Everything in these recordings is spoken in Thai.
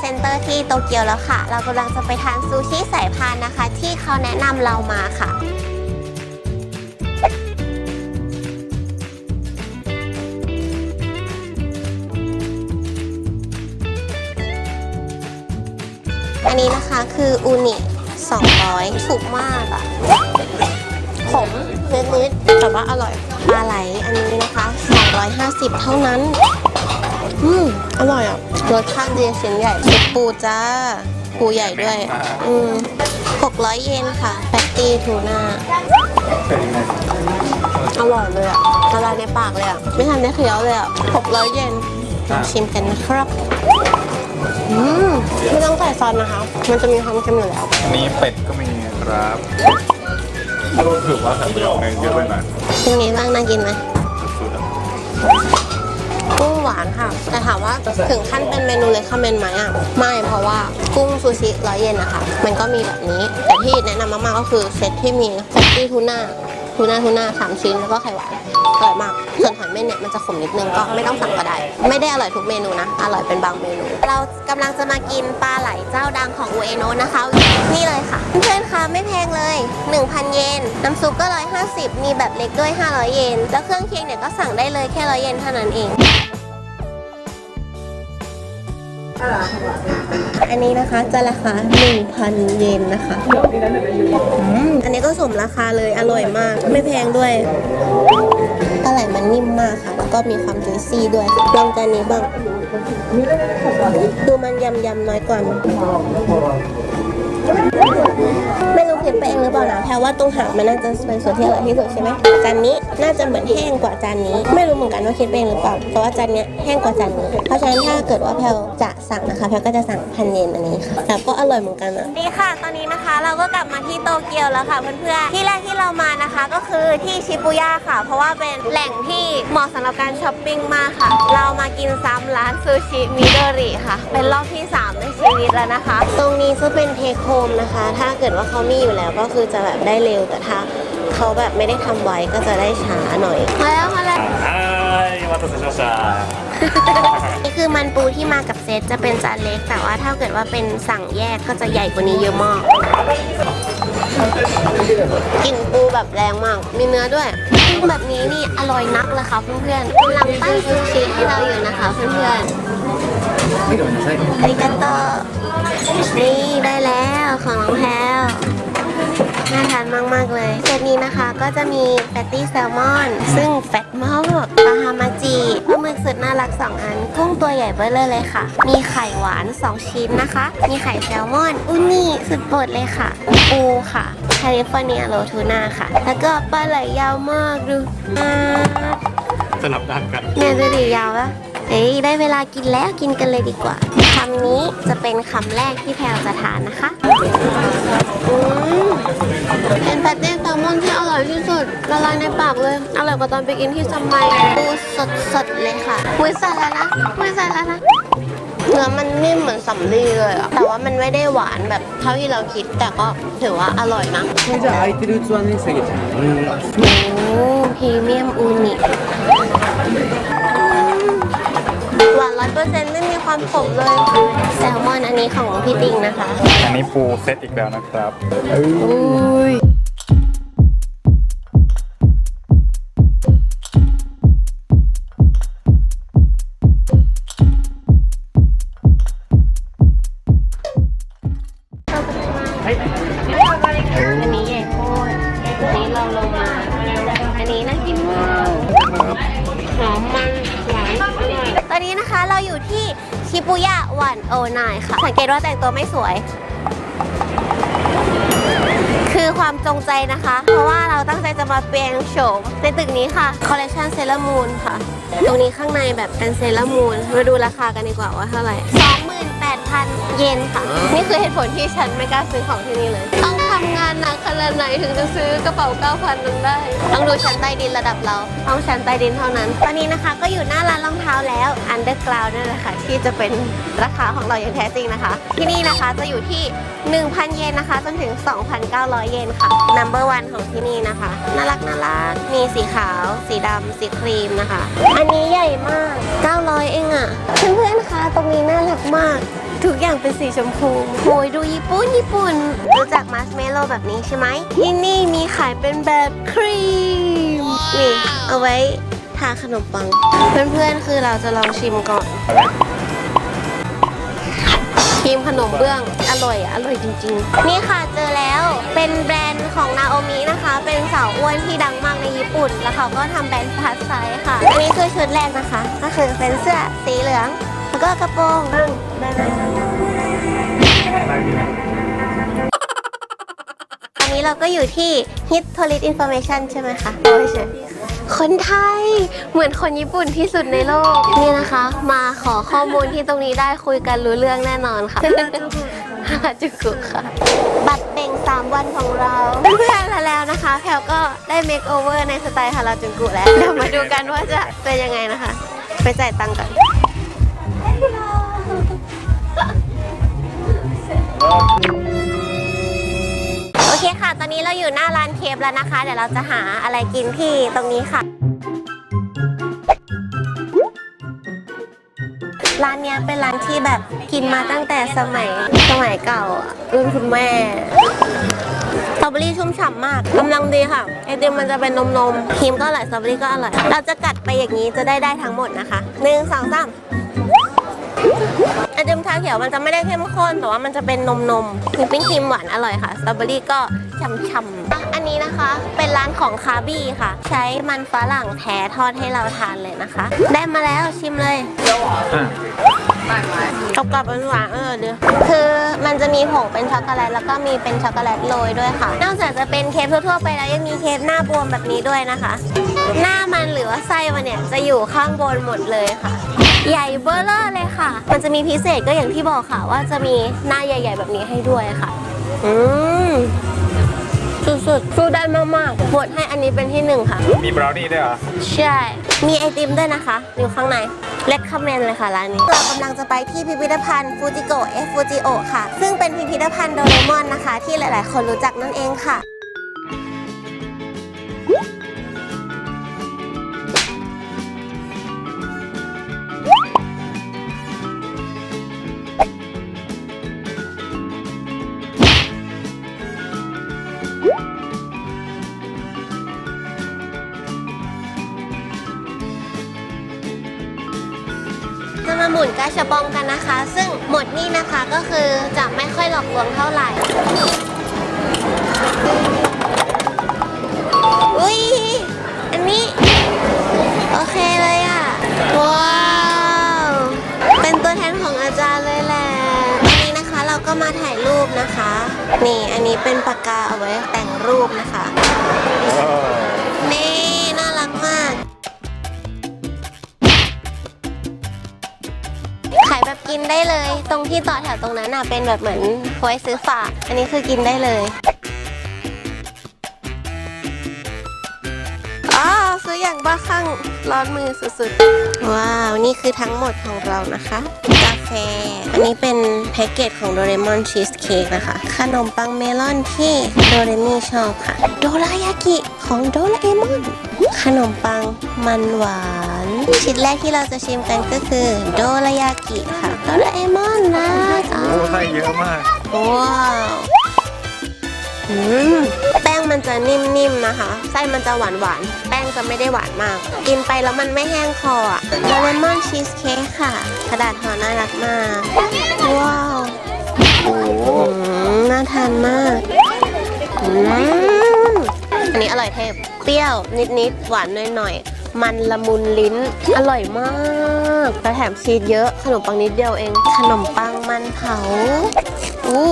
เซ็นเตอร์ที่โตเกียวแล้วค่ะ เรากำลังจะไปทานซูชิสายพานนะคะ ที่เขาแนะนำเรามาค่ะ อันนี้นะคะคืออูนิ200 ถูกมากอะขมนิดๆแต่ว่าอร่อยปลาไหลอันนี้นะคะ 250 เท่านั้น อืม อร่อยอะรสชาติดีชิ้นใหญ่สุดปูจ้า ปูใหญ่ด้วย อืม600เยนค่ะแปตตี้ทูน่าอร่อยเลยอะละลายในปากเลยอะ ไม่ทันได้เคี้ยวเลยอะ600เยนลองชิมกันนะครับ อืม ไม่ต้องใส่ซอสนะคะ มันจะมีความเค็มอยู่แล้วอันนี้เป็ดก็มีครับถือว่าใส่ประโยชน์เยอะไปหน่อยเป็นไงบ้างน่ากินไหมสุดๆอะ กุ้งหวานค่ะ แต่ถามว่าถึงขั้นเป็นเมนูเลยคาเมนไหมอะ ไม่เพราะว่ากุ้งซูชิร้อยเยนนะคะ มันก็มีแบบนี้ แต่ที่แนะนำมากๆก็คือเซตที่มีแฟตตี้ทูน่าทูน่าทูน่าสามชิ้นแล้วก็ไข่หวาน อร่อยมาก ส่วนหอยเม่นเนี่ยมันจะขมนิดนึงก็ไม่ต้องสั่งก็ได้ ไม่ได้อร่อยทุกเมนูนะ อร่อยเป็นบางเมนู เรากำลังจะมากินปลาไหลเจ้าดังของอูเอโนะนะคะ นี่เลยค่ะ เพื่อนๆคะไม่แพงเลย 1,000 เยน น้ำซุปก็ 150 มีแบบเล็กด้วย 500 เยน แล้วเครื่องเคียงเนี่ยก็สั่งได้เลยแค่ 100 เยนเท่านั้นเอง อันนี้นะคะจะราคา 1,000 เยนนะคะ อันนี้ก็สมราคาเลยอร่อยมาก ไม่แพงด้วยปลาไหลมันนิ่มมากค่ะ แล้วก็มีความจุยซี่ด้วยลองจานนี้บ้าง ดูมันยำยำๆน้อยกว่า ไหมไม่รู้คิดไปเองหรือเปล่านะแพรว่าตรงหางมันน่าจะเป็นส่วนที่อร่อยที่สุดใช่ไหมจานนี้น่าจะเหมือนแห้งกว่าจานนี้ ไม่รู้เหมือนกันว่าคิดไปเองหรือเปล่าเพราะว่าจานเนี้ยแห้งกว่าจานนี้เพราะฉะนั้นถ้าเกิดว่าแพรจะสั่งนะคะแพรก็จะสั่งพันเยนอันนี้ค่ะแต่ก็อร่อยเหมือนกันอะดีค่ะ ตอนนี้นะคะเราก็กลับมาที่โตเกียวแล้วค่ะเพื่อนๆที่แรกที่เรามานะคะก็คือที่ชิบุย่าค่ะ เพราะว่าเป็นแหล่งที่เหมาะสำหรับการช้อปปิ้งมากค่ะ เรามากินซ้ำร้านซูชิมิโดริค่ะ เป็นรอบที่ 3 ชีวิตแล้วนะคะ ตรงนี้จะเป็นเทคโฮมนะคะ ถ้าเกิดว่าเขามีอยู่แล้วก็คือจะแบบได้เร็วแต่ถ้าเขาแบบไม่ได้ทำไว้ก็จะได้ช้าหน่อยมาแล้วมาแล้ว はいお待たせしました นี่คือมันปูที่มากับเซตจะเป็นจานเล็ก แต่ว่าถ้าเกิดว่าเป็นสั่งแยกก็จะใหญ่กว่านี้เยอะมากกลิ่นปูแบบแรงมาก มีเนื้อด้วยกุ้งแบบนี้นี่อร่อยนักเลยค่ะเพื่อนๆกำลังปั้นซูชิให้เราอยู่นะคะเพื่อนๆ อาริกาโตนี่ได้แล้วของน้องแพลวน่าทานมาก ๆ เลยเซตนี้นะคะก็จะมีแฟตตี้แซลมอน ซึ่งแฟตมากปลาฮามาจิปลาหมึกสุดน่ารัก 2 อัน กุ้งตัวใหญ่เบ้อเลยเลยค่ะ มีไข่หวาน 2 ชิ้นนะคะ มีไข่แซลมอน อุนี่สุดโปรดเลยค่ะ ปูค่ะแคลิฟอร์เนียโรทูน่าค่ะ แล้วก็ปลาไหลยาวมากดูอ่าสลับด้านกันเนี่ยดูดิยาวปะ เฮ้ยได้เวลากินแล้วกินกันเลยดีกว่าคำนี้จะเป็นคำแรกที่แพลจะทานนะคะอืมเป็นแพตเต้แซลมอนที่อร่อยที่สุดละลายในปากเลยอร่อยกว่าตอนไปกินที่ซัมไมปูสดสดเลยค่ะมือยใส่แล้วนะมือยใส่แล้วนะเนื้อมันนิ่มเหมือนสำลีเลยอะแต่ว่ามันไม่ได้หวานแบบเท่าที่เราคิด แต่ก็ถือว่าอร่อยมากไม่จะไอติรุจวนนี่สิโอ้พรีเมียมอูนิ วานร้อยเปอร์เซ็นต์ไม่มีความขมเลย แซลมอนอันนี้ของพี่ติงนะคะ อันนี้ปูเซตอีกแล้วนะครับ อุ้ย ตว่าแต่งตัวไม่สวย คือความจงใจนะคะ เพราะว่าเราตั้งใจจะมาเปลี่ยนโฉมในตึกนี้ค่ะคอลเล t ชันเซเลมูนค่ะ ตรงนี้ข้างในแบบเป็นเซเลมูนมาดูราคากันดีกว่าว่าเท่าไหร่ 28,000 เยนค่ะ นี่คือเหตุผลที่ฉันไม่กล้าซื้อของที่นี่เลยต้องทำงานหนักขนาดไหนถึงจะซื้อกระเป๋า 9,000นั้นได้ ต้องดูชั้นใต้ดินระดับเราต้องชั้นใต้ดินเท่านั้น ตอนนี้นะคะก็อยู่หน้าร้านรองเท้าแล้ว Underground นั่นแหละค่ะที่จะเป็นราคาของเราอย่างแท้จริงนะคะ ที่นี่นะคะจะอยู่ที่ 1,000 เยนนะคะ จนถึง 2,900 เยนค่ะ Number one ของที่นี่นะคะ น่ารักน่ารัก มีสีขาว สีดำ สีครีมนะคะ อันนี้ใหญ่มาก 900 เองอะ่ะ เพื่อนๆ คะ ตรงนี้น่ารักมาก ทุกอย่างเป็นสีชมพูโอ้ยดูญี่ปุ่นญี่ปุ่น รู้จักมัสเมโลแบบนี้ใช่ไหม ที่นี่มีขายเป็นแบบครีม นี่ เอาไว้ทาขนมปัง เพื่อนๆ คือเราจะลองชิมก่อนครีมขนมเบื้องอร่อยอะอร่อยจริง ๆ นี่ค่ะเจอแล้วเป็นแบรนด์ของนาโอมินะคะ เป็นสาวอ้วนที่ดังมากในญี่ปุ่น แล้วเขาก็ทำแบรนด์พลัสไซส์ค่ะ อันนี้คือชุดแรกนะคะ ก็คือเป็นเสื้อสีเหลือง แล้วก็กระโปรงตอนนี้เราก็อยู่ที่ Hit Tourist Information ใช่ไหมคะโอ้ยใช่คนไทยเหมือนคนญี่ปุ่นที่สุดในโลก นี่นะคะ มาขอข้อมูลที่ตรงนี้ได้คุยกันรู้เรื่องแน่นอนค่ะฮาราจูกุค่ะ บัตรเป่ง 3 วันของเราเพื่อนๆแล้วนะคะ แพลก็ได้เมคโอเวอร์ในสไตล์ฮาราจูกุแล้วเดี๋ยวมาดูกันว่าจะเป็นยังไงนะคะ ไปจ่ายตังค์ก่อน นี้เราอยู่หน้าร้านเคฟแล้วนะคะ เดี๋ยวเราจะหาอะไรกินที่ตรงนี้ค่ะ ร้านเนี้ยเป็นร้านที่แบบกินมาตั้งแต่สมัยสมัยเก่าอะรุ่นคุณแม่สตรอเบอรี่ชุ่มฉ่ำมากกำลังดีค่ะไอติมมันจะเป็นนมนมครีมก็อร่อยสตรอเบอรี่ก็อร่อย เราจะกัดไปอย่างนี้จะได้ได้ทั้งหมดนะคะหนึ่งสองสาม ไอติมชาเขียวมันจะไม่ได้เข้มข้นแต่ว่ามันจะเป็นนมนมวิปปิ้งครีมหวานอร่อยค่ะสตรอเบอรี่ก็ฉ่ำๆอะอันนี้นะคะเป็นร้านของคาร์บี้ค่ะ ใช้มันฝรั่งแท้ทอดให้เราทานเลยนะคะ ได้มาแล้วชิมเลยกรอบๆหวานๆเออเดียวคือมันจะมีผงเป็นช็อกโกแลตแล้วก็มีเป็นช็อกโกแลตโรยด้วยค่ะ นอกจากจะเป็นเคฟทั่วๆไปแล้วยังมีเคฟหน้าบวมแบบนี้ด้วยนะคะ หน้ามันหรือว่าไส้มันเนี่ยจะอยู่ข้างบนหมดเลยค่ะ ใหญ่เบอร์เลอร์เลยค่ะ มันจะมีพิเศษก็อย่างที่บอกค่ะ ว่าจะมีหน้าใหญ่ ๆ แบบนี้ให้ด้วยค่ะ อืมสุดๆสู้ได้มากๆบดให้อันนี้เป็นที่หนึ่งค่ะ มีบราวนี่ด้วยเหรอ ใช่ มีไอติมด้วยนะคะ อยู่ข้างในเล็กคอมเมนเลยค่ะร้านนี้ เรากำลังจะไปที่พิพิธภัณฑ์ฟูจิโกะเอฟฟูจิโอค่ะ ซึ่งเป็นพิพิธภัณฑ์โดเรมอนนะคะ ที่หลายๆ คนรู้จักนั่นเองค่ะจะ ชาปองกันนะคะ ซึ่งหมดนี่นะคะก็คือจะไม่ค่อยหลอกลวงเท่าไหร่ อุ้ย อันนี้ โอเคเลยอะ ว้าว เป็นตัวแทนของอาจารย์เลยแหละวันนี้นะคะเราก็มาถ่ายรูปนะคะ นี่อันนี้เป็นปากกาเอาไว้แต่งรูปนะคะ ที่ต่อแถวตรงนั้นน่ะเป็นแบบเหมือนไว้ซื้อฝาก อันนี้คือกินได้เลย บ้าคลั่งร้อนมือสุดๆ ว้าว นี่คือทั้งหมดของเรานะคะ กาแฟ อันนี้เป็นแพ็กเกจของโดเรมอนชีสเค้กนะคะ ขนมปังเมลอนที่โดเรมี่ชอบค่ะ โดรายากิของโดราเอมอน ขนมปังมันหวาน ชิ้นแรกที่เราจะชิมกันก็คือโดรายากิค่ะ โดราเอมอนนะอ๋อโอ้ไส้เยอะมาก ว้าว อืมแป้ งมันจะนิ่มๆนะคะ ไส้มันจะหวานๆแป้งจะไม่ได้หวานมาก กินไปแล้วมันไม่แห้งคออะโดเรมอนชีสเค้กค่ะ กระดาษห่อน่ารักมาก ว้าวโอ้โหอืมน่าทานมากอืมอันนี้อร่อยเทพ เปรี้ยวนิดๆ หวานหน่อยๆ มันละมุนลิ้น อร่อยมากแล้วแถมชีสเยอะ ขนมปังนิดเดียวเอง ขนมปังมันเผา อู้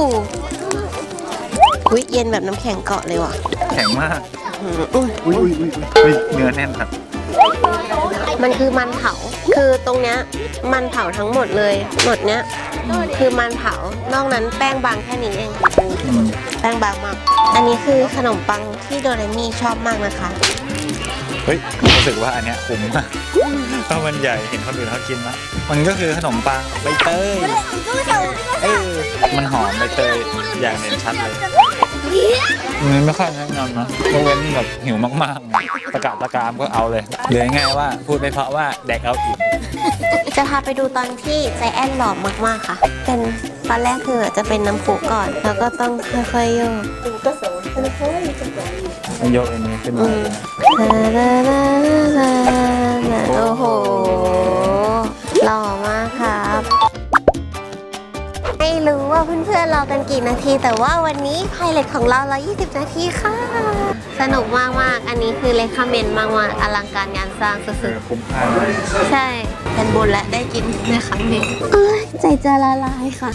วิเย็นแบบน้ำแข็งเกาะเลยว่ะแข็งมาก อืมอุ้ยอุ้ยอุ้ยอุ้ยอุ้ยเนื้อแน่นครับมันคือมันเผา คือตรงเนี้ยมันเผาทั้งหมดเลยหมดเนี้ยคือมันเผานอกนั้นแป้งบางแค่นี้เอง อืมแป้งบางมาก อันนี้คือขนมปังที่โดเรมี่ชอบมากนะคะ เฮ้ยรู้สึกว่าอันเนี้ยคุ้มมากเพราะมันใหญ่เห็นคนอื่นเขากินมั้ยมันก็คือขนมปังใบเตยเออ มันหอมใบเตยอย่างเด่นชัดเลยมันไม่ค่อยแนะนำนะยกเว้นแบบหิวมากๆไงตะกาตะกามก็เอาเลยหรือง่ายๆว่าพูดไม่เพราะว่าแดกเอาอิ่มจะพาไปดูตอนที่ใจแอนหล่อมากๆค่ะ เป็นตอนแรกคือจะเป็นน้ำพุก่อน แล้วก็ต้องค่อยๆโยกมันยกอันนี้ขึ้นมา อนๆรอกันกี่นาที แต่ว่าวันนี้ไพลอตของเรา 120 นาทีค่ะ สนุกมากๆอันนี้คือเลคาเมนมากๆอลังการงานสร้างสุเอดอคุ้มค่าๆใช่เป็นบุญและได้กินในครั้งนี้เอ้ยใจจะละลายค่ะ